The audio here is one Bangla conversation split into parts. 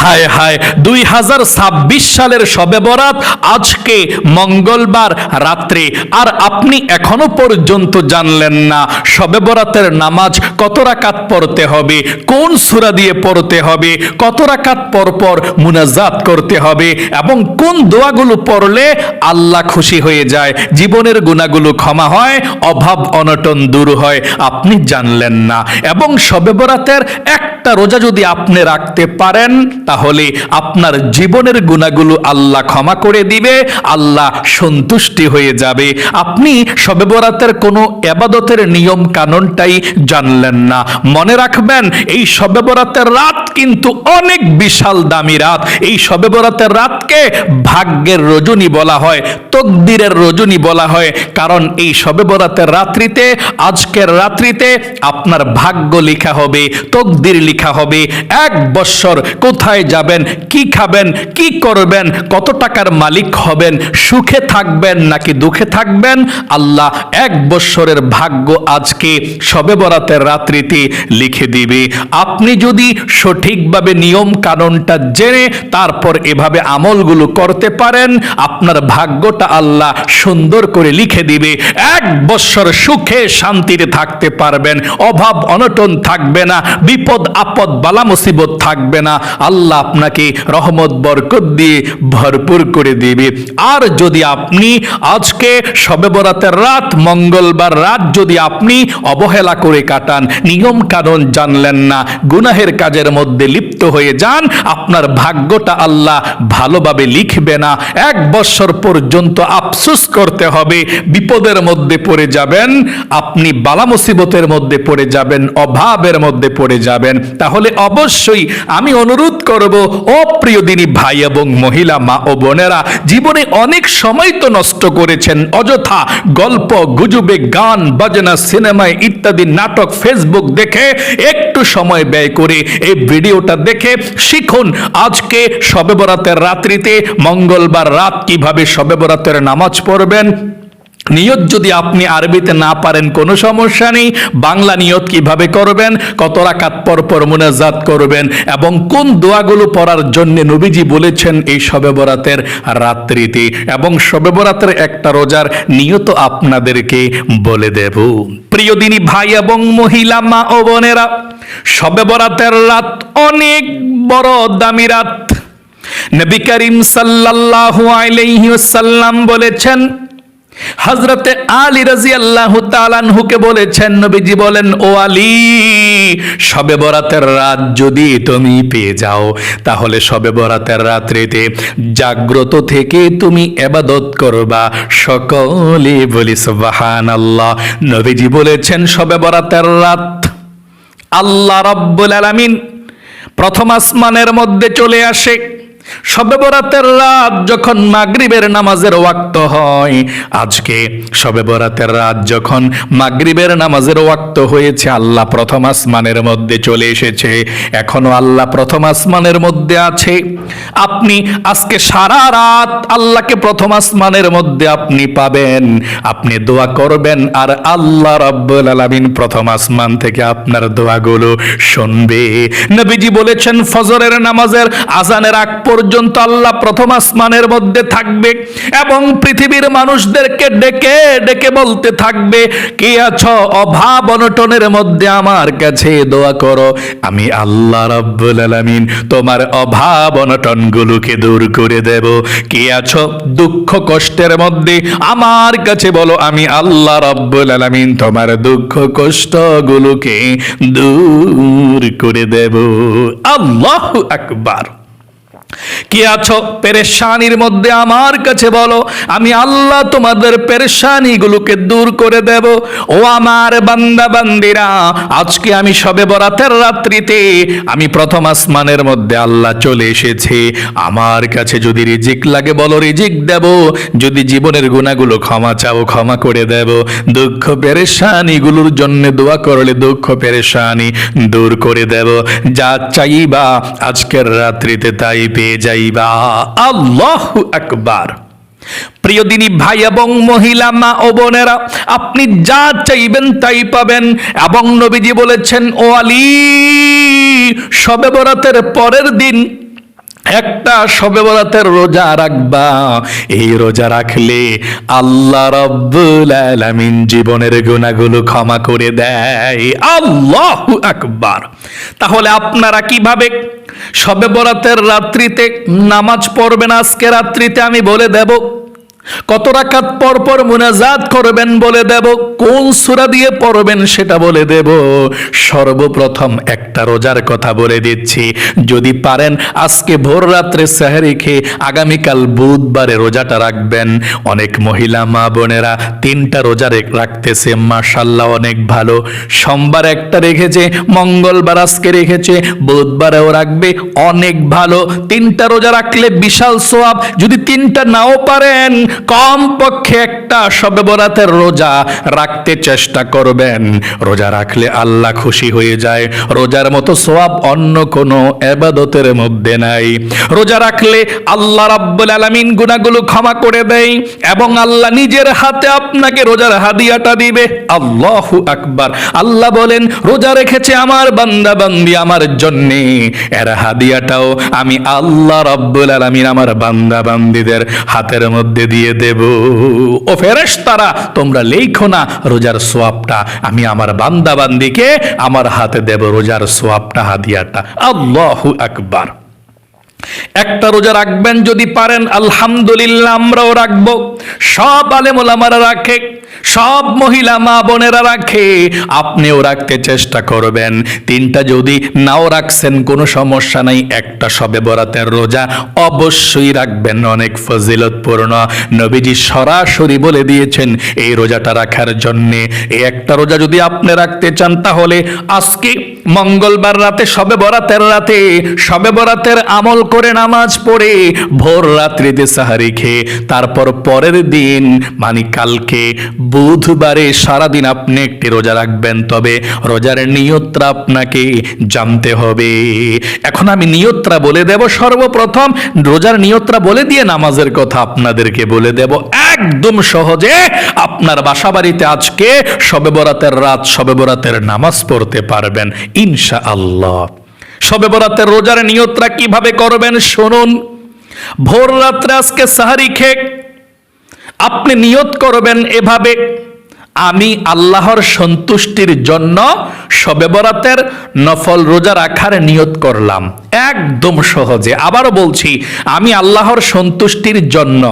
হায় হায়, দুই হাজার ছাব্বিশ সালের সবে বরাত, আজকে মঙ্গলবার রাত্রে। আর আপনি এখনও পর্যন্ত জানলেন না সবে বরাতের নামাজ কত রাকাত পড়তে হবে, কোন সূরা দিয়ে পড়তে হবে, কত রাকাত পর পর মুনাজাত করতে হবে, এবং কোন দোয়াগুলো পড়লে আল্লাহ খুশি হয়ে যায়। জীবনের গুণাগুলো ক্ষমা হয়, অভাব অনটন দূর হয়, আপনি জানলেন না। এবং সবে বরাতের একটা রোজা যদি আপনি রাখতে পারেন তাহলে আপনার জীবনের গুণাগুলো আল্লাহ ক্ষমা করে দিবে, আল্লাহ সন্তুষ্টি হয়ে যাবে। আপনি সবে বরাতের কোনো এবাদতের নিয়ম কানুনটাই জানলেন না। মনে রাখবেন, এই সবে বরাতের রাত কিন্তু অনেক বিশাল দামি রাত। এই সবে বরাতের রাতকে ভাগ্যের রজনী বলা হয়, তকদিরের রজনী বলা হয়। কারণ এই সবে বরাতের রাত্রিতে, আজকের রাত্রিতে আপনার ভাগ্য লেখা হবে, তকদির লেখা হবে। এক বৎসর কোথায় যাবেন, কি খাবেন, কি করবেন, কত টাকার মালিক হবেন, সুখে থাকবেন নাকি দুঃখে থাকবেন? আল্লাহ এক বৎসরের ভাগ্য আজকে সবে বরাতের রাত্রিতে লিখে দিবে। আপনি যদি সঠিকভাবে নিয়ম কানুনটা জেনে তারপর এভাবে আমলগুলো করতে পারেন, আপনার ভাগ্যটা আল্লাহ সুন্দর করে লিখে দিবে। এক বৎসর সুখে শান্তিতে থাকতে পারবেন, অভাব অনটন থাকবে না, বিপদ আপদ বালা মুসিবত থাকবে না। আল্লাহ আপনাকে রহমত, বরকত দিয়ে ভরপুর করে দিবে। আর যদি আপনি আজকে সবে বরাতের রাত, মঙ্গলবার রাত যদি আপনি অবহেলা করে কাটান, নিয়ম কানুন জানলেন না, গুনাহের কাজের মধ্যে লিপ্ত হয়ে যান, আপনার ভাগ্যটা আল্লাহ ভালোভাবে লিখবে না। এক বছর পর্যন্ত আফসুস করতে হবে, বিপদের মধ্যে পড়ে যাবেন, আপনি বালা মুসিবতের মধ্যে পড়ে যাবেন, অভাবের মধ্যে পড়ে যাবেন। তাহলে অবশ্যই আমি অনুরোধ করব ও প্রিয় দিনী ভাই এবং মহিলা, মা ও বোনেরা, জীবনে অনেক সময় তো নষ্ট করেছেন। অযথা গল্প, গুজবে, গান, বাজনা সিনেমায় ইত্যাদি নাটক, ফেসবুক দেখে একটু সময় ব্যয় করে এই ভিডিওটা দেখে শিখুন আজকে শবে বরাতের রাত্রিতে মঙ্গলবার রাত কীভাবে শবে বরাতের নামাজ পড়বেন। নিয়ত যদি আপনি আরবিতে না পারেন, কোনো সমস্যা নেই। বাংলা নিয়ত কীভাবে করবেন? কত রাকাত পর পর মুনাজাত করবেন? এবং কোন দোয়াগুলো পড়ার জন্য নবীজি বলেছেন, এই শবে বরাতের রাত্রিতে। এবং শবে বরাতের একটা রোজার নিয়ত আপনাদেরকে বলে দেব। প্রিয় দিনী ভাই এবং মহিলা, মা ও বোনেরা শবে বরাতের রাত অনেক বড় দামি রাত। নবী করিম সাল্লাল্লাহু আলাইহি ওয়াসাল্লাম বলেছেন হজরতে আলী রাজি আল্লাহ তালানহুকে বলেছেন, নবীজি বলেন, ও আলী, সবে বরাতের রাত যদি তুমি পেয়ে যাও, তাহলে সবে বরাতের রাত্রিতে জাগ্রত থেকে তুমি এবাদত করবা। সকলে বলি সুবাহান আল্লাহ নবীজি বলেছেন, সবে বরাতের রাত আল্লাহ রব্বুল আলামিন প্রথম আসমানের মধ্যে চলে আসে। সবে বরাতের রাত যখন মাগরিবের নামাজের ওয়াক্ত হয়, আজকে সবে বরাতের রাত যখন মাগরিবের নামাজের ওয়াক্ত হয়েছে, আল্লাহ প্রথম আসমানের মধ্যে চলে এসেছে। এখনও আল্লাহ প্রথম আসমানের মধ্যে আছে। আপনি আজকে সারা রাত আল্লাহকে প্রথম আসমানের মধ্যে আপনি পাবেন। আপনি দোয়া করবেন আর আল্লাহ রাব্বুল আলামিন প্রথম আসমান থেকে আপনার দোয়াগুলো শুনবে। নবীজি বলেছেন, ফজরের নামাজের আজানের আগ পর্যন্ত আল্লাহ প্রথম আসমানের মধ্যে থাকবে এবং পৃথিবীর মানুষদেরকে ডেকে ডেকে বলতে থাকবে, কে আছো? অভাব অনটনের মধ্যে আমার কাছে দোয়া করো। আমি আল্লাহ রাব্বুল আলামিন তোমার অভাব অনটন গুলোকে দূর করে দেব। কে আছো? দুঃখ কষ্টের মধ্যে আমার কাছে বলো, আমি আল্লাহ রাব্বুল আলামিন তোমার দুঃখ কষ্ট গুলোকে দূর করে দেব। আল্লাহু আকবার। কি আছো? পেরেশানির মধ্যে আমার কাছে বলো, আমি আল্লাহ তোমাদের পেরেশানি গুলোকে দূর করে দেব। ও আমার বান্দা বান্দিরা আজকে আমি সবে বরাতের রাত্রিতে আমি প্রথম আসমানের মধ্যে আল্লাহ চলে এসেছে। আমার কাছে যদি রিজিক লাগে বলো, রিজিক দেব। যদি জীবনের গুণাগুলো ক্ষমা চাও, ক্ষমা করে দেব। দুঃখ পেরেশানি গুলোর জন্য দোয়া করলে দুঃখ, পেরেশানি দূর করে দেব। যা চাইবা আজকের রাত্রিতে তাই পেয়ে যাইবা। আল্লাহ আকবার। প্রিয় দিনী ভাই এবং মহিলা, মা ও বোনেরা, আপনি যা চাইবেন তাই পাবেন। এবং নবীজি বলেছেন ও আলী সবে বরাতের পরের দিন একটা সবে বরাতের রোজা রাখবা। এই রোজা রাখলে আল্লাহ রব্বুল আলামিন জীবনের গুণাগুলো ক্ষমা করে দেয়। আল্লাহ আকবার। তাহলে আপনারা কীভাবে সবে বরাতের রাত্রিতে নামাজ পড়বেন? আজকে রাত্রিতে আমি বলে দেব কত রাকাত পর পর মুনাজাত করবেন বলে দেব, কোন সূরা দিয়ে পড়বেন সেটা বলে দেব। সর্বপ্রথম একটা রোজার কথা বলে দিচ্ছি, যদি পারেন আজকে ভোর রাত্রে সাহারি খেয়ে আগামীকাল বুধবারে রোজাটা রাখবেন। অনেক মহিলা, মা বোনেরা তিনটা রোজা রাখতেছে মাশাল্লাহ অনেক ভালো। সোমবার একটা রেখেছে, মঙ্গলবার আজকে রেখেছে, বুধবারেও রাখবে, অনেক ভালো। তিনটা রোজা রাখলে বিশাল সোয়াব, যদি তিনটা নাও পারেন কম পক্ষে একটা সবে বরাতের রোজা রাখতে চেষ্টা করবেন। রোজা রাখলে আল্লাহ খুশি হয়ে যায়। রোজার মতো সোয়াব অন্য কোনো এবাদতের মধ্যে নাই। রোজা রাখলে আল্লাহ রাব্বুল আলামিন গুনাহগুলো ক্ষমা করে দেয় এবং আল্লাহ নিজের হাতে আপনাকে রোজার হাদিয়াটা দিবে। আল্লাহু আকবার। আল্লাহ বলেন, রোজা রেখেছে আমার বান্দা বান্দি আমার জন্যে। এর হাদিয়াটাও আমি আল্লাহ রাব্বুল আলামিন আমার বান্দা বান্দিদের হাতের মধ্যে দিয়ে দেব। ও ফেরেশতারা, তোমরা লেখো না, রোজার সোয়াবটা আমি আমার বান্দাবান্দিকে আমার হাতে দেব, রোজার সোয়াবটা, হাদিয়াটা। আল্লাহু আকবার। একটা রোজা রাখবেন যদি পারেন, আলহামদুলিল্লাহ আমরাও রাখব। সব আলেমুলামারা রাখে, সব মহিলা মা বোনেরা রাখে, আপনিও রাখতে চেষ্টা করবেন। তিনটা যদি নাও রাখছেন, কোনো সমস্যা নাই, একটা সবে বরাতের রোজা অবশ্যই রাখবেন, অনেক ফজিলতপূর্ণ। নবীজি সরাসরি বলে দিয়েছেন, এই রোজাটা রাখার জন্যে। এই একটা রোজা যদি আপনি রাখতে চান, তাহলে আজকে মঙ্গলবার রাতে, সবে বরাতের রাতে, সবে বরাতের আমল করে নামাজ পড়ে ভোর রাত্রিতে সাহারি খেয়ে, তারপর পরের দিন মানে কালকে বুধবারে সারাদিন আপনি একটি রোজা রাখবেন, তবে রোজার নিয়তটা আপনাকে জানতে হবে। এখন আমি নিয়তটা বলে দেব, সর্বপ্রথম রোজার নিয়তটা বলে দিয়ে নামাজের কথা আপনাদেরকে বলে দেব। একদম সহজে আপনার বাসা বাড়িতে আজকে সবে বরাতের রাত, সবে বরাতের নামাজ পড়তে পারবেন ইনশা আল্লাহ সবে বরাতের রোজার নিয়তরা কীভাবে করবেন শুনুন। ভোর রাত্রে আজকে সাহারি খেক আপনি নিয়ত করবেন এভাবে, আমি আল্লাহর সন্তুষ্টির জন্য সবে বরাতের নফল রোজা রাখার নিয়ত করলাম। একদম সহজে। আবারও বলছি, আমি আল্লাহর সন্তুষ্টির জন্য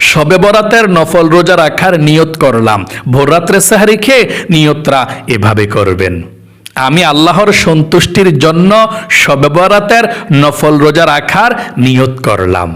সবে বরাতের নফল রোজা রাখার নিয়ত করলাম। ভোর রাত্রে সাহারি খেয়ে নিয়তরা এভাবে করবেন। আমি আল্লাহর সন্তুষ্টির জন্য সবে বরাতের নফল রোজা রাখার নিয়ত করলাম।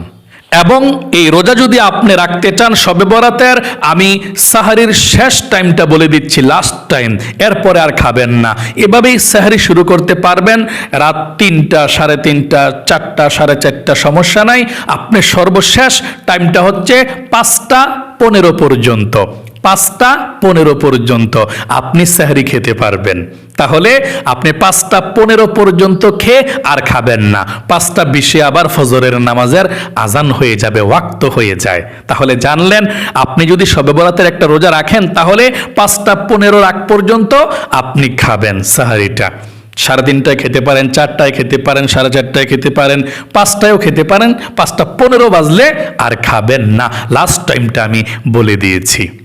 এবং এই রোজা যদি আপনি রাখতে চান সবে বরাতের আমি সাহারির শেষ টাইমটা বলে দিচ্ছি লাস্ট টাইম এরপরে আর খাবেন না। এভাবেই সাহারি শুরু করতে পারবেন। রাত তিনটা, সাড়ে তিনটা, চারটা, সাড়ে চারটা, সমস্যা নাই। আপনি সর্বশেষ টাইমটা হচ্ছে পাঁচটা পনেরো পর্যন্ত। পাঁচটা পনেরো পর্যন্ত আপনি সাহারি খেতে পারবেন। তাহলে আপনি পাঁচটা পনেরো পর্যন্ত খেয়ে আর খাবেন না। পাঁচটা বিশে আবার ফজরের নামাজের আজান হয়ে যাবে, ওয়াক্ত হয়ে যায়। তাহলে জানলেন, আপনি যদি সবে বরাতের একটা রোজা রাখেন, তাহলে পাঁচটা পনেরো আগ পর্যন্ত আপনি খাবেন সাহারিটা। সাড়ে তিনটায় খেতে পারেন, চারটায় খেতে পারেন, সাড়ে চারটায় খেতে পারেন, পাঁচটায়ও খেতে পারেন, পাঁচটা পনেরো বাজলে আর খাবেন না। লাস্ট টাইমটা আমি বলে দিয়েছি।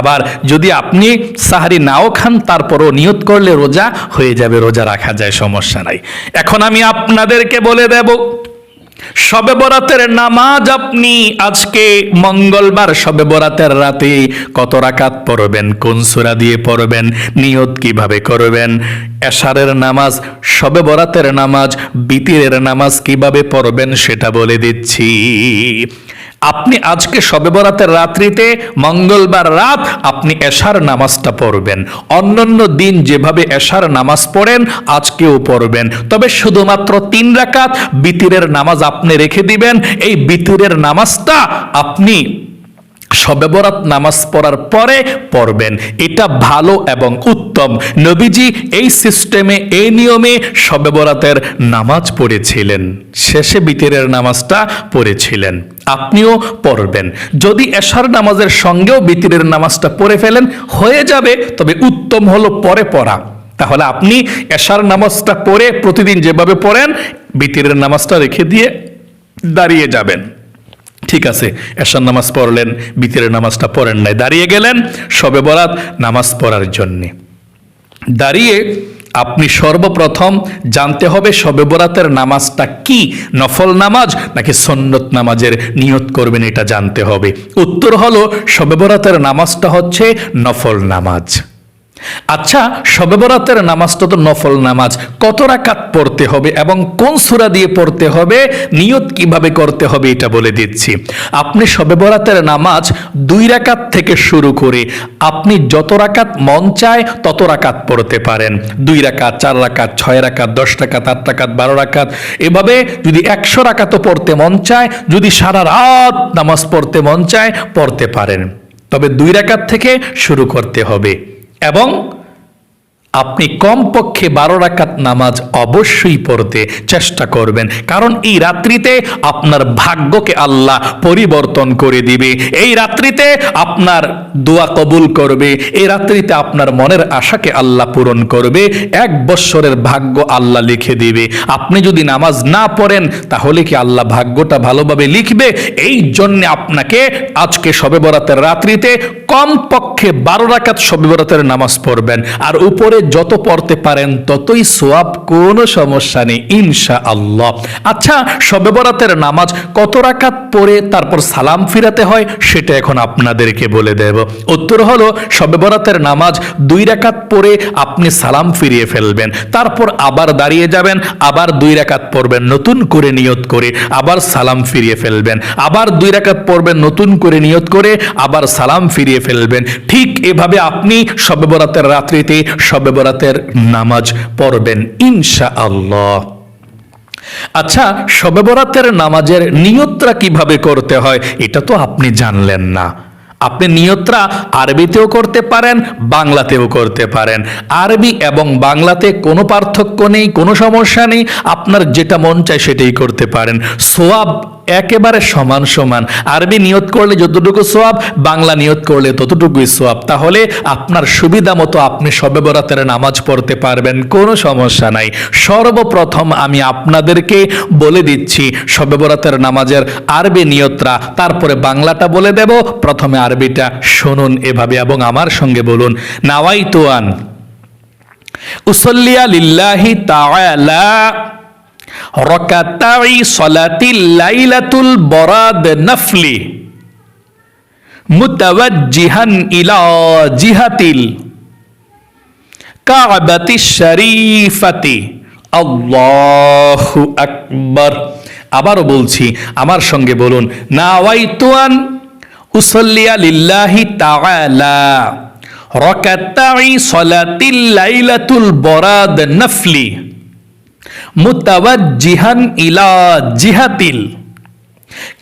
আবার যদি আপনি সাহারি নাও খান, তারপরও নিয়ত করলে রোজা হয়ে যাবে, রোজা রাখা যায়, সমস্যা নাই। এখন আমি আপনাদেরকে বলে দেব সবে বরাতের নামাজ আপনি আজকে মঙ্গলবার সবে বরাতের রাতে কত রাকাত পড়বেন, কোন সুরা দিয়ে পড়বেন, নিয়ত কীভাবে করবেন? এশারের নামাজ, সবে বরাতের নামাজ, বিতিরের নামাজ কীভাবে পড়বেন সেটা বলে দিচ্ছি। আপনি আজকে সবে বরাতের রাত্রিতে, মঙ্গলবার রাত আপনি এশার নামাজটা পড়বেন। অন্যান্য দিন যেভাবে এশার নামাজ পড়েন, আজকেও পড়বেন। তবে শুধুমাত্র তিন রাকাত বিতিরের নামাজ আপনি রেখে দিবেন। এই বিতিরের নামাজটা আপনি সবে বরাত নামাজ পড়ার পরে পড়বেন। এটা ভালো এবং উত্তম। নবীজি এই সিস্টেমে, এই নিয়মে সবে বরাতের নামাজ পড়েছিলেন। শেষে বিতিরের নামাজটা পড়েছিলেন। আপনিও পড়বেন। যদি এশার নামাজের সঙ্গেও বিতিরের নামাজটা পড়ে ফেলেন, হয়ে যাবে, তবে উত্তম হলো পরে পড়া। তাহলে আপনি এশার নামাজটা পড়ে প্রতিদিন যেভাবে পড়েন, বিতিরের নামাজটা রেখে দিয়ে দাঁড়িয়ে যাবেন। ঠিক আছে, এশার নামাজ পড়লেন, বিতিরের নামাজটা পড়েন নাই, দাঁড়িয়ে গেলেন সবে বরাত নামাজ পড়ার জন্যে। দাঁড়িয়ে আপনি সর্বপ্রথম জানতে হবে শবে বরাতের নামাজটা কি, নফল নামাজ নাকি সন্নত নামাজের নিয়ত করবেন এটা জানতে হবে। উত্তর হলো শবে বরাতের নামাজটা হচ্ছে নফল নামাজ। আচ্ছা শবে বরাতের নামাজটা তো নফল নামাজ। কত রাকাত পড়তে হবে এবং কোন সূরা দিয়ে পড়তে হবে? নিয়ত কীভাবে করতে হবে এটা বলে দিচ্ছি। আপনি শবে বরাতের নামাজ দুই রাকাত থেকে শুরু করে আপনি যত রাকাত মন চায় তত রাকাত পড়তে পারেন। দুই রাকাত, চার রাকাত, ছয় রাকাত, দশ রাকাত, আট রাকাত, বারো রাকাত। এভাবে যদি একশো রাকাতও পড়তে মন চায়, যদি সারা রাত নামাজ পড়তে মন চায়, পড়তে পারেন। তবে দুই রাকাত থেকে শুরু করতে হবে। এবং আপনি কমপক্ষে বারো রাকাত নামাজ অবশ্যই পড়তে চেষ্টা করবেন। কারণ এই রাত্রিতে আপনার ভাগ্যকে আল্লাহ পরিবর্তন করে দিবে। এই রাত্রিতে আপনার দোয়া কবুল করবে। এই রাত্রিতে আপনার মনের আশাকে আল্লাহ পূরণ করবে। এক বৎসরের ভাগ্য আল্লাহ লিখে দিবে। আপনি যদি নামাজ না পড়েন, তাহলে কি আল্লাহ ভাগ্যটা ভালোভাবে লিখবে? এই জন্য আপনাকে আজকে শবে বরাতের রাত্রিতে কমপক্ষে বারো রাকাত শবে বরাতের নামাজ পড়বেন। আর উপরে যত পড়তে পারেন, ততই সোয়াব কোনো সমস্যা নেই ইনশা আল্লাহ আচ্ছা শবে বরাতের নামাজ কত রাকাত পড়ে তারপর সালাম ফিরাতে হয়, সেটা এখন আপনাদেরকে বলে দেব। উত্তর হলো, শবে বরাতের নামাজ দুই রাকাত পড়ে আপনি সালাম ফিরিয়ে ফেলবেন, তারপর আবার দাঁড়িয়ে যাবেন, আবার দুই রাকাত পড়বেন, নতুন করে নিয়ত করে আবার সালাম ফিরিয়ে ফেলবেন, আবার দুই রাকাত পড়বেন, নতুন করে নিয়ত করে আবার সালাম ফিরিয়ে ফেলবেন। ঠিক এভাবে আপনি শবে বরাতের রাত্রিতে শবে বরাতের নামাজ পড়বেন ইনশা আল্লাহ আচ্ছা শবে বরাতের নামাজের নিয়তটা কীভাবে করতে হয়, এটা তো আপনি জানলেন না। আপনি নিয়তরা আরবিতেও করতে পারেন, বাংলাতেও করতে পারেন। আরবি এবং বাংলাতে কোনো পার্থক্য নেই, কোনো সমস্যা নেই, আপনার যেটা মন চায় সেটাই করতে পারেন। সোয়াব একেবারে সমান সমান। আরবি নিয়ত করলে যতটুকু সোয়াব, বাংলা নিয়ত করলে ততটুকুই সোয়াব। তাহলে আপনার সুবিধা মতো আপনি সবে বরাতের নামাজ পড়তে পারবেন, কোনো সমস্যা নাই। সর্বপ্রথম আমি আপনাদেরকে বলে দিচ্ছি, সবে বরাতের নামাজের আরবি নিয়তরা, তারপরে বাংলাটা বলে দেব, প্রথমে আরবিটা শুনুন এভাবে এবং আমার সঙ্গে বলুন নাওয়াই তোয়ান উসল্লিয়া লিল্লাহি তাআলা রকাতাই সলাতিল লাইলাতুল বরাদ নফলি মুতাওয়াজ্জিহান ইলা জিহাতিল কাবাতি শরীফাতি। আল্লাহু আকবার। আবারও বলছি, আমার সঙ্গে বলুন, নাওয়াইতুয়ান উসল্লিয়া লিল্লাহি তাআলা রকাতাই সলাতিল লাইলাতুল বরাদ নফলি মুতাওয়াজ্জিহান ইলা জিহাতিল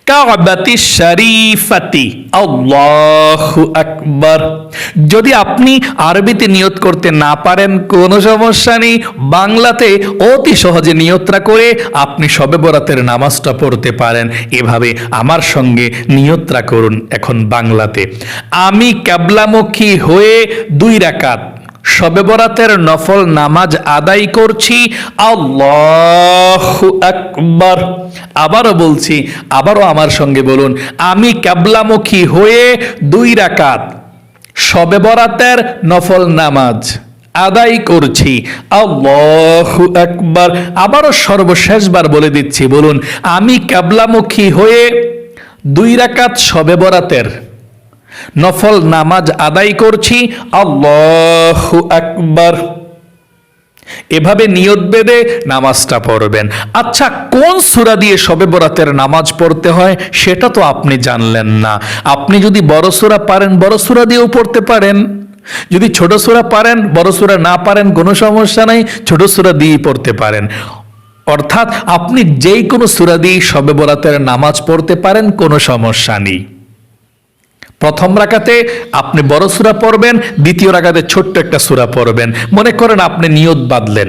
কাবাতি শরীফাতি, আল্লাহু আকবার। যদি আপনি আরবিতে নিয়ত করতে না পারেন, কোনো সমস্যা নেই। বাংলাতে অতি সহজে নিয়তরা করে আপনি সবে বরাতের নামাজটা পড়তে পারেন। এভাবে আমার সঙ্গে নিয়তরা করুন এখন বাংলাতে। আমি ক্যাবলামুখী হয়ে দুই রাকাত শবে বরাতের নফল নামাজ আদায় করছি, আল্লাহু আকবার। আবারও বলছি, আবারও আমার সঙ্গে বলুন, আমি ক্যাবলামুখী হয়ে দুই রাকাত শবে বরাতের নফল নামাজ আদায় করছি, আল্লাহু আকবার। আবারও সর্বশেষবার বলে দিচ্ছি, বলুন, আমি ক্যাবলামুখী হয়ে দুই রাকাত শবে বরাতের নফল নামাজ আদায় করছি, আল্লাহু আকবার। এভাবে নিয়ত বেঁধে নামাজটা পড়বেন। আচ্ছা কোন সূরা দিয়ে শবে বরাতের নামাজ পড়তে হয় সেটা তো আপনি জানলেন না। আপনি যদি বড় সূরা পারেন, বড় সূরা দিয়েও পড়তে পারেন। যদি ছোট সূরা পারেন, বড় সূরা না পারেন, কোনো সমস্যা নাই, ছোট সূরা দিয়েই পড়তে পারেন। অর্থাৎ আপনি যেই কোনো সূরা দিয়েই শবে বরাতের নামাজ পড়তে পারেন, কোনো সমস্যা নেই। প্রথম রাখাতে আপনি বড় সুরা পড়বেন, দ্বিতীয় রাখাতে ছোট্ট একটা সুরা পড়বেন। মনে করেন আপনি নিয়ত বাঁধলেন।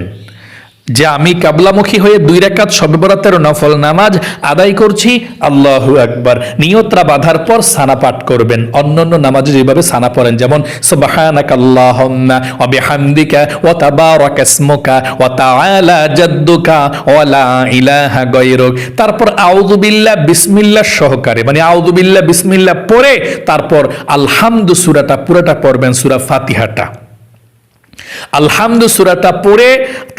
যে আমি কাবলামুখী হয়ে দুই রাকাত শবে নফল নামাজ আদায় করছি, আল্লাহ আকবার। নিয়তরা বাঁধার পর সানা পাঠ করবেন। অন্যান্য নামাজে যেভাবে সানা পড়েন, যেমন তারপর আউযু বিল্লাহ বিসমিল্লাহ সহকারে মানে আউযু বিল্লাহ বিসমিল্লাহ তারপর আলহামদু সূরাটা পুরোটা পড়বেন, সূরা ফাতিহাটা। আলহামদু সুরাটা পড়ে,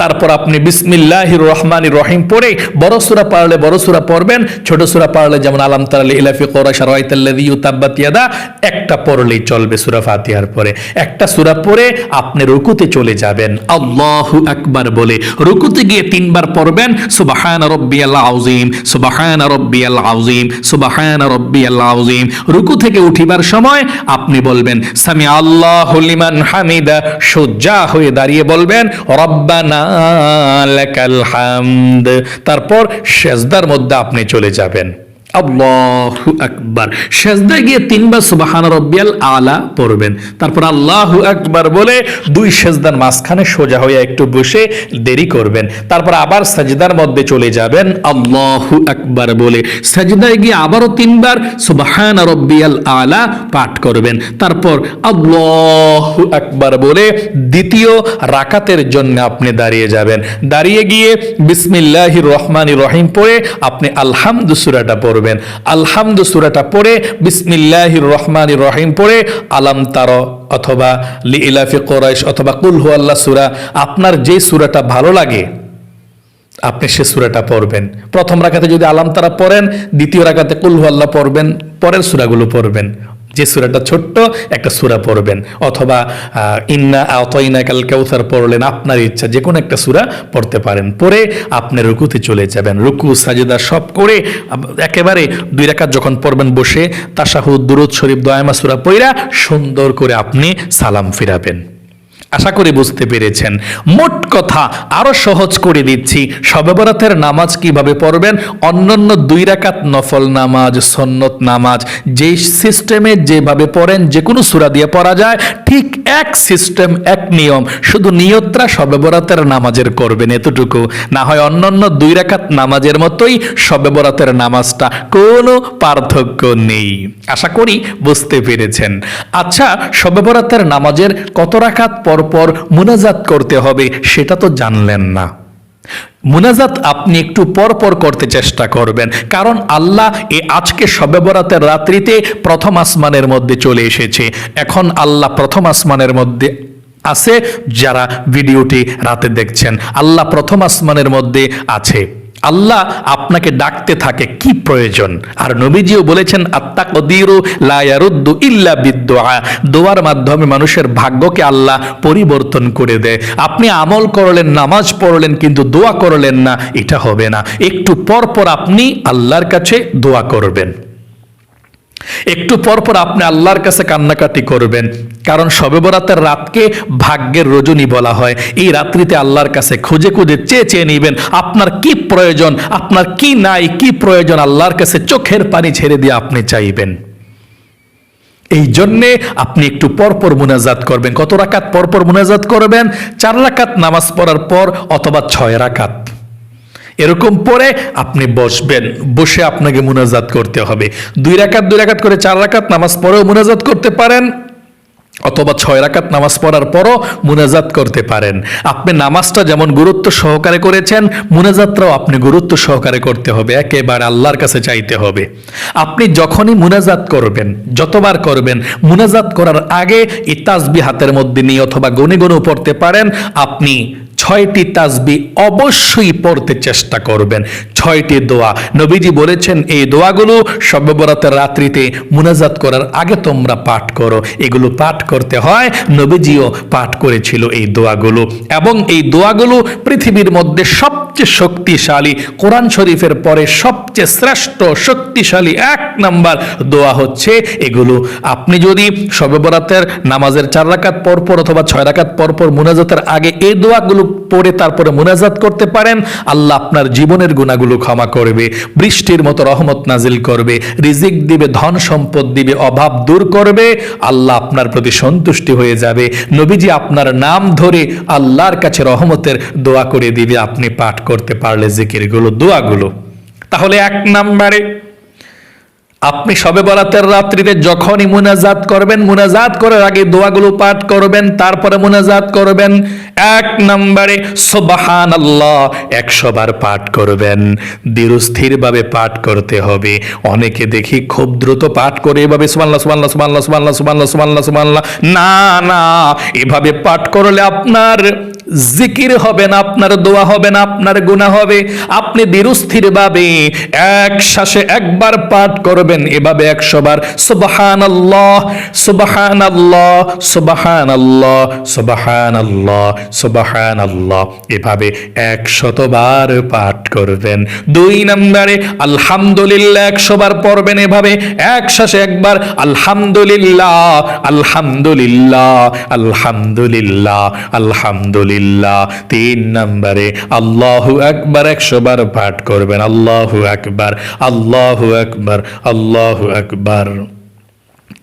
তারপর আপনি বিসমিল্লাহ রহমান রহিম পড়ে, বড় সুরা পারলে বড় সুরা পড়বেন, ছোট সুরা পারলে যেমন আলাম তারালি ইলাফি কোরাশা রয়তাল্লাদি ইউতাব্বাত ইয়াদা, একটা পড়লেই চলবে সুরা ফাতিহার পরে। একটা সুরা পড়ে আপনি রুকুতে চলে যাবেন। আল্লাহু আকবার বলে, রুকুতে গিয়ে তিনবার পড়বেন, সুবাহান রব্বিয়াল আউজিম সুবাহান রব্বিয়াল আউজিম সুবাহান রব্বিয়াল আউজিম রুকু থেকে উঠিবার সময় আপনি বলবেন সামি আল্লাহ হামিদা সজ্জা হয়ে দাঁড়িয়ে বলবেন রব্বানা লাকাল হামদ। তারপর সেজদার মধ্যে আপনি চলে যাবেন। আল্লাহু আকবার। সেজদায় গিয়ে তিনবার সুবাহান রব্বিয়াল আলা পড়বেন। তারপর আল্লাহু আকবার বলে দুই সেজদার মাঝখানে সোজা হয়ে একটু বসে দেরি করবেন। তারপর আবার সাজদার মধ্যে চলে যাবেন আল্লাহু আকবার বলে। গিয়ে আবারও তিনবার সুবাহান রব্বিয়াল আলা পাঠ করবেন। তারপর আল্লাহু আকবার বলে দ্বিতীয় রাকাতের জন্য আপনি দাঁড়িয়ে যাবেন। দাঁড়িয়ে গিয়ে বিসমিল্লাহির রহমানির রহিম পড়ে আপনি আলহামদু সুরাটা পড়বেন। আলহামদু সুরাটা পড়ে, বিসমিল্লাহির রহমানির রহিম পড়ে, আলাম তার অথবা লি ইলাফি কোরাইশ অথবা কুলহু আল্লাহ সুরা, আপনার যে সুরাটা ভালো লাগে, আপনি সে সুরাটা পড়বেন। প্রথম রাখাতে যদি আলাম তারা পড়েন, দ্বিতীয় রাখাতে কুলহু আল্লাহ পড়বেন, পরের সুরাগুলো পড়বেন। যে সুরাটা ছোট্ট, একটা সুরা পড়বেন। অথবা ইন্না আতইনা কাল কাউসার পড়লেন আপনার ইচ্ছা যে কোনো একটা সুরা পড়তে পারেন। পরে আপনি রুকুতে চলে যাবেন। রুকু, সাজেদা সব করে একেবারে দুই রাকাত যখন পড়বেন বসে তাশাহুদ দুরুদ শরীফ দয়ামা সুরা পইরা সুন্দর করে আপনি সালাম ফিরাবেন। আশা করি বুঝতে পেরেছেন। মোট কথা আরও সহজ করে দিচ্ছি, সবেবরাতের নামাজ কীভাবে পড়বেন? অন্যান্য দুই রাকাত নফল নামাজ সন্নত নামাজ যে সিস্টেমে যেভাবে পড়েন যে কোনো সুরা দিয়ে পড়া যায় ঠিক এক সিস্টেম, এক নিয়ম, শুধু নিয়তরা সবে বরাতের নামাজের করবেন এতটুকু। না হয় অন্যান্য দুই রাকাত নামাজের মতোই সবে বরাতের নামাজটা। কোনো পার্থক্য নেই। আশা করি বুঝতে পেরেছেন। আচ্ছা সবে বরাতের নামাজের কত রাখাত পরপর পর মুনাজাত করতে হবে সেটা তো জানলেন না। মুনাজাত আপনি একটু পরপর পর করতে চেষ্টা করবেন। কারণ আল্লাহ এ আজকে সবে বরাতের রাত্রিতে প্রথম আসমানের মধ্যে চলে এসেছে। এখন আল্লাহ প্রথম আসমানের মধ্যে আছে, যারা ভিডিওটি রাতে দেখছেন। আল্লাহ প্রথম আসমানের মধ্যে আছে। আল্লাহ আপনাকে ডাকতে থাকে, কি প্রয়োজন? আর নবীজিও বলেছেন আত্মা কদিরু ইল্লা বিদ্যা দোয়ার মাধ্যমে মানুষের ভাগ্যকে আল্লাহ পরিবর্তন করে দেয়। আপনি আমল করলেন, নামাজ পড়লেন, কিন্তু দোয়া করলেন না, এটা হবে না। একটু পরপর পর আপনি আল্লাহর কাছে দোয়া করবেন। একটু পর পর আপনি আল্লাহর কাছে কান্নাকাটি করবেন। কারণ শবে বরাতের রাতকে ভাগ্যের রজনী বলা হয়। এই রাত্রিতে আল্লাহর কাছে খুঁজে খুঁজে চেয়ে চেয়ে নিবেন, আপনার কি প্রয়োজন, আপনার কি নাই, কি প্রয়োজন আল্লাহর কাছে চোখের পানি ছেড়ে দিয়ে আপনি চাইবেন। এই জন্যে আপনি একটু পরপর মুনাজাত করবেন। কত রাকাত পরপর মুনাজাত করবেন? চার রাকাত নামাজ পড়ার পর অথবা ছয় রাকাত। এরকম পরে আপনি বসবেন, বসে আপনাকে মুনাজাত করতে হবে। দুই রাকাত দুই রাকাত করে চার রাকাত নামাজ পড়েও মুনাজাত করতে পারেন, অথবা ছয় রাকাত নামাজ পড়ার পরও মুনাজাত করতে পারেন। আপনি নামাজটা যেমন গুরুত্ব সহকারে করেছেন, মুনাজাতটাও আপনি গুরুত্ব সহকারে করতে হবে, একেবারে আল্লাহর কাছে চাইতে হবে। আপনি যখনই মুনাজাত করবেন, যতবার করবেন, মুনাজাত করার আগে এই তাসবি হাতের মধ্যে নিয়ে অথবা গনে গনেও পড়তে পারেন, আপনি ছয়টি তাজবি অবশ্যই পড়তে চেষ্টা করবেন। ছয়টি দোয়া। নবীজি বলেছেন, এই দোয়াগুলো সর্ববরাতের রাত্রিতে মুনাজাত করার আগে তোমরা পাঠ করো। এগুলো পাঠ করতে হয়, নবীজিও পাঠ করেছিল এই দোয়াগুলো। এবং এই দোয়াগুলো পৃথিবীর মধ্যে সব সবচেয়ে শক্তিশালী কোরআন শরীফের পরে সবচেয়ে শ্রেষ্ঠ শক্তিশালী এক নাম্বার দোয়া হচ্ছে এগুলো। আপনি যদি শবে বরাতের নামাজের চার রাকাত পর পর অথবা ছয় রাকাত পর পর মুনাজাতের আগে এই দোয়াগুলো পড়ে তারপরে মুনাজাত করতে পারেন, আল্লাহ আপনার জীবনের গুণাগুলো ক্ষমা করবে, বৃষ্টির মতো রহমত নাজিল করবে, রিজিক দিবে, ধন সম্পদ দিবে, অভাব দূর করবে, আল্লাহ আপনার প্রতি সন্তুষ্টি হয়ে যাবে। নবীজি আপনার নাম ধরে আল্লাহর কাছে রহমতের দোয়া করে দিবে, আপনি পাঠ করতে পারলে জিকিরগুলো, দোয়াগুলো। তাহলে এক নাম্বারে, আপনি সবে বরাতের রাত্রিতে যখনই মুনাজাত করবেন, মুনাজাত করার আগে দোয়াগুলো পাঠ করবেন, তারপরে মুনাজাত করবেন। এক নম্বরে সোবাহান আল্লাহ একশো বার পাঠ করবেন। দৃঢ়স্থিরভাবে পাঠ করতে হবে। অনেকে দেখি খুব দ্রুত পাঠ করে এভাবে সুমাল্লা সুমাল্লা সুমাল্লা সুমাল্লা সুমাল্লা সুমাল্লা সুমাল্লা না না, এভাবে পাঠ করলে আপনার জিকির হবে না, আপনার দোয়া হবে না, আপনার গুনাহ হবে। আপনি দৃঢ়স্থির ভাবে এক শ্বাসে একবার পাঠ করবেন, এভাবে একশো বার। সুবাহান আল্লাহ সুবাহান আল্লাহ সুবাহান আল্লাহ সুবাহান আল্লাহ সুবাহান আল্লাহ এভাবে একশতবার পাঠ করবেন। দুই নম্বরে আলহামদুলিল্লাহ একশো বার পড়বেন, এভাবে এক শ্বাসে একবার। আলহামদুলিল্লাহ আলহামদুলিল্লাহ আলহামদুলিল্লাহ আলহামদুলিল্লাহ। তিন নম্বরে আল্লাহু একবার একশো বার পাঠ করবেন। আল্লাহু একবার আল্লাহু একবার আল্লাহু একবার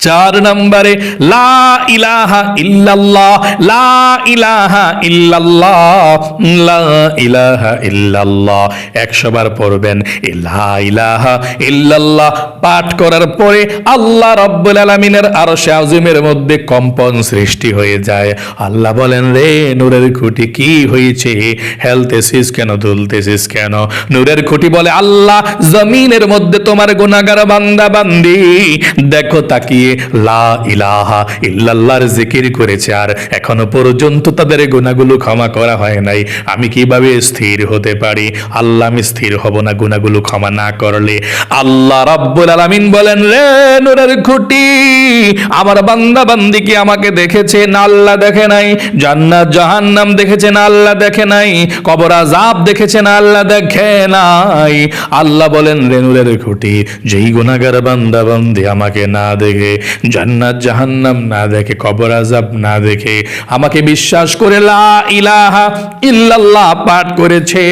চার নম্বরে, লা ইলাহা ইল্লাল্লাহ, লা ইলাহা ইল্লাল্লাহ, লা ইলাহা ইল্লাল্লাহ। একশো বার পড়বেন লা ইলাহা ইল্লাল্লাহ পাঠ করার পরে আল্লাহ রব্বুল আলমিনের আরও আজমের মধ্যে কম্পন সৃষ্টি হয়ে যায়। আল্লাহ বলেন, রে নূরের খুঁটি কি হয়েছে হেলতেছিস কেন? দুলতেছিস কেন? নূরের খুঁটি বলে, আল্লাহ, জমিনের মধ্যে তোমার গুনাগার বান্দা বান্দি, দেখো তাকিয়ে লা ইলাহা ইল্লাল্লাহর জিকির করেছে আর এখনও পর্যন্ত তাদের গুনাহগুলো ক্ষমা করা হয় নাই। আমি কীভাবে স্থির হতে পারি? আল্লাহ আমি স্থির হব না গুনাহগুলো ক্ষমা না করলে। আল্লাহ রাব্বুল আলামিন বলেন, রে নূরের খুঁটি, আমার বান্দা বান্দি কি আমাকে দেখেছে না আল্লাহ দেখে নাই? জান্নাত, জাহান্নাম দেখেছে না আল্লাহ দেখে নাই? কবর দেখেছে না আল্লাহ দেখে নাই? আল্লাহ বলেন রেনুরের খুঁটি, যেই গুনাগার বান্দা বান্দি আমাকে না দেখে জান্নাত জাহান্নাম না দেখে, কবর আজাব না দেখে, আমাকে বিশ্বাস করে লা ইলাহা ইল্লাল্লাহ পাঠ করেছে।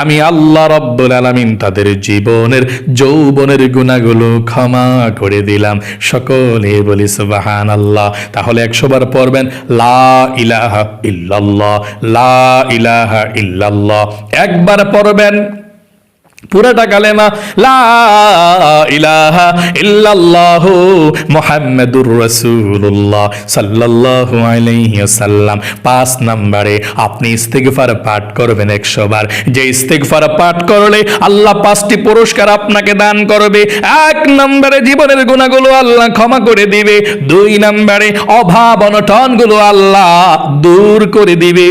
আমি আল্লাহ রব্বুল আলামিন তাদের জীবনের, যৌবনের গুণাগুলো ক্ষমা করে দিলাম। সকলে বলি সুবাহান আল্লাহ তাহলে একশো বার পড়বেন, লা ইলাহা ইল্লাল্লাহ, লা ইলাহা ইল্লাল্লাহ। একবার পড়বেন পুরাটা কালেমা, লা ইলাহা ইল্লাল্লাহু মুহাম্মাদুর রাসূলুল্লাহ সাল্লাল্লাহু আলাইহি ওয়াসাল্লাম। পাঁচ নম্বরে, আপনি ইস্তিগফার পাঠ করবেন 100 বার। যে ইস্তিগফার পাঠ করলে আল্লাহ পাঁচটি পুরস্কার আপনাকে দান করবে। এক নম্বরে, জীবনের গুণাগুলো আল্লাহ ক্ষমা করে দিবে। দুই নম্বরে, অভাব অনটনগুলো আল্লাহ দূর করে দিবে।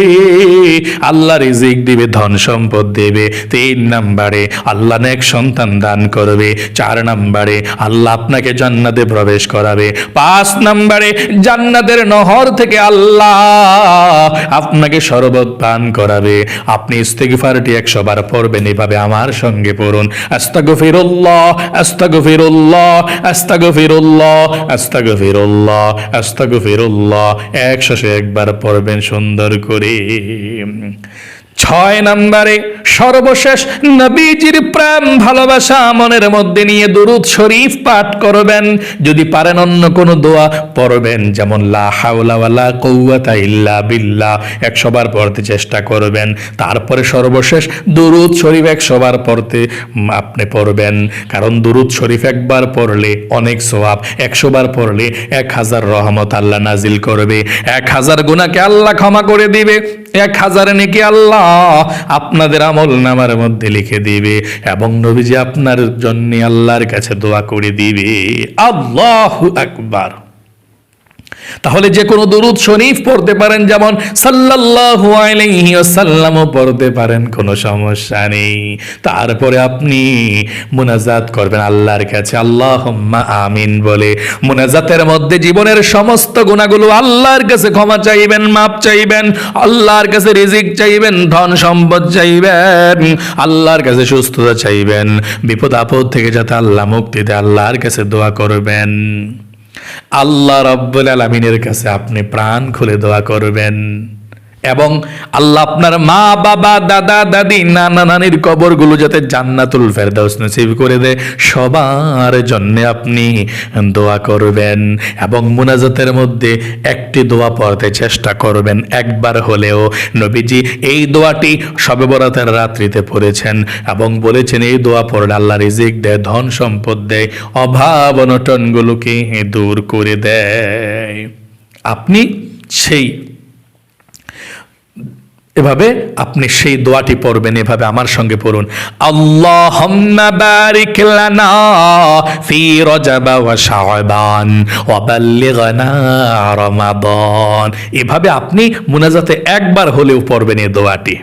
আল্লাহ রিজিক দিবে, ধন সম্পদ দেবে। তিন নম্বরে আল্লাহ নেক সন্তান দান করবে। চার নম্বরে আল্লাহ আপনাকে জান্নাতে প্রবেশ করাবে। পাঁচ নম্বরে জান্নাতের নহর থেকে আল্লাহ আপনাকে শরবত পান করাবে। আপনি ইস্তেগফারটি একশো বার পড়বেন, এভাবে আমার সঙ্গে পড়ুন। আস্তাগফিরুল্লাহ আস্তাগফিরুল্লাহ আস্তাগফিরুল্লাহ আস্তাগফিরুল্লাহ আস্তাগফিরুল্লাহ। একশো একবার পড়বেন সুন্দর করে। ছয় নম্বরে সর্বশেষ নবীজির প্রেম ভালোবাসা মনের মধ্যে নিয়ে দুরুদ শরীফ পাঠ করবেন। যদি পারেন অন্য কোনো দোয়া পড়বেন, যেমন লা হাওলা ওয়ালা কওয়াতা ইল্লা বিল্লাহ, একশো পড়তে চেষ্টা করবেন। তারপরে সর্বশেষ দুরুদ শরীফ একশো বার পড়তে আপনি পড়বেন। কারণ দুরুদ শরীফ একবার পড়লে অনেক সোয়াব একশোবার পড়লে এক হাজার রহমত আল্লাহ নাজিল করবে। এক হাজার গুণাকে আল্লাহ ক্ষমা করে দিবে। এক হাজার নাকি আল্লাহ আপনাদের আমল নামার মধ্যে লিখে দিবে এবং নবীজি আপনার জন্য আল্লাহর কাছে দোয়া করে দিবে। আল্লাহ আকবার। তাহলে যে কোনো দুরুদ শরীফ পড়তে পারেন, যেমন সাল্লাল্লাহু আলাইহি ওয়াসাল্লামও পড়তে পারেন, কোনো সমস্যা নেই। তারপরে আপনি মুনাজাত করবেন আল্লাহর কাছে, আল্লাহুম্মা আমিন বলে। মুনাজাতের মধ্যে জীবনের সমস্ত গুণাগুলো আল্লাহর কাছে ক্ষমা চাইবেন, মাপ চাইবেন, আল্লাহর কাছে রিজিক চাইবেন, ধন সম্পদ চাইবেন, আল্লাহর কাছে সুস্থতা চাইবেন, বিপদ আপদ থেকে যাতে আল্লাহ মুক্তি দেয় আল্লাহর কাছে দোয়া করবেন। আল্লাহ রব্বুল আলমিনের কাছে আপনি প্রাণ খুলে দোয়া করবেন। এবং আল্লাহ আপনার মা, বাবা, দাদা, দাদি, নানা নানির কবরগুলো যাতে জান্নাতুল ফেরদাউস নসিব করে দেয়। সবার জন্য আপনি দোয়া করবেন এবং মুনাজাতের মধ্যে একটি দোয়া পড়তে চেষ্টা করবেন। একবার হলেও নবীজি এই দোয়াটি সবে বরাতের রাত্রিতে পড়েছেন এবং বলেছেন, এই দোয়া পড়লে আল্লাহ রিজিক দেয়, ধন সম্পদ দেয়, অভাব অনটনগুলোকে দূর করে দেয়। আপনি সেই এভাবে আপনি সেই দোয়াটি পড়বেন, এভাবে আমার সঙ্গে পড়ুন। এভাবে আপনি মুনাজাতে একবার হলেও পড়বেন এই দোয়াটি।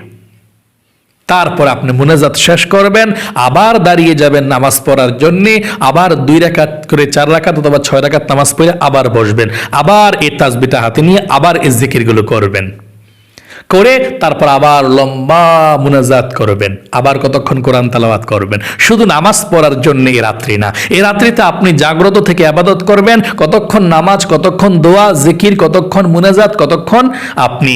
তারপর আপনি মুনাজাত শেষ করবেন, আবার দাঁড়িয়ে যাবেন নামাজ পড়ার জন্য, আবার দুই রাকাত করে চার রাকাত অথবা ছয় রাকাত নামাজ পড়ে আবার বসবেন, আবার এই তাসবিটা হাতে নিয়ে আবার এই জিকিরগুলো করবেন। করে তারপর আবার লম্বা মুনাজাত করবেন। আবার কতক্ষণ কোরআন তালাবাত করবেন? শুধু নামাজ পড়ার জন্য এই রাত্রি না। এই রাত্রিতে আপনি জাগ্রত থেকে আবাদত করবেন। কতক্ষণ নামাজ, কতক্ষণ দোয়া, জিকির, কতক্ষণ মুনাজাত, কতক্ষণ আপনি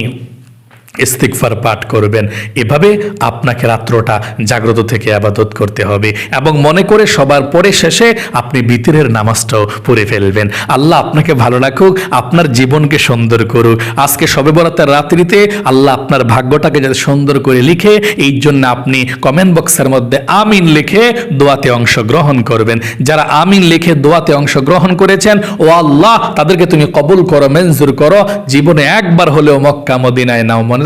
ইস্তিকফার পাঠ করবেন। এভাবে আপনাকে রাত্রটা জাগ্রত থেকে আবাদত করতে হবে এবং মনে করে সবার পরে শেষে আপনি বিতিরের নামাজটাও পড়ে ফেলবেন। আল্লাহ আপনাকে ভালো রাখুক, আপনার জীবনকে সুন্দর করুক। আজকে সবে বরাতের রাত্রিতে আল্লাহ আপনার ভাগ্যটাকে যাতে সুন্দর করে লিখে, এই জন্য আপনি কমেন্ট বক্সের মধ্যে আমিন লিখে দোয়াতে অংশগ্রহণ করবেন। যারা আমিন লিখে দোয়াতে অংশগ্রহণ করেছেন, ও আল্লাহ তাদেরকে তুমি কবুল করো, মঞ্জুর করো। জীবনে একবার হলেও মক্কা, মদিনায় নাও মনের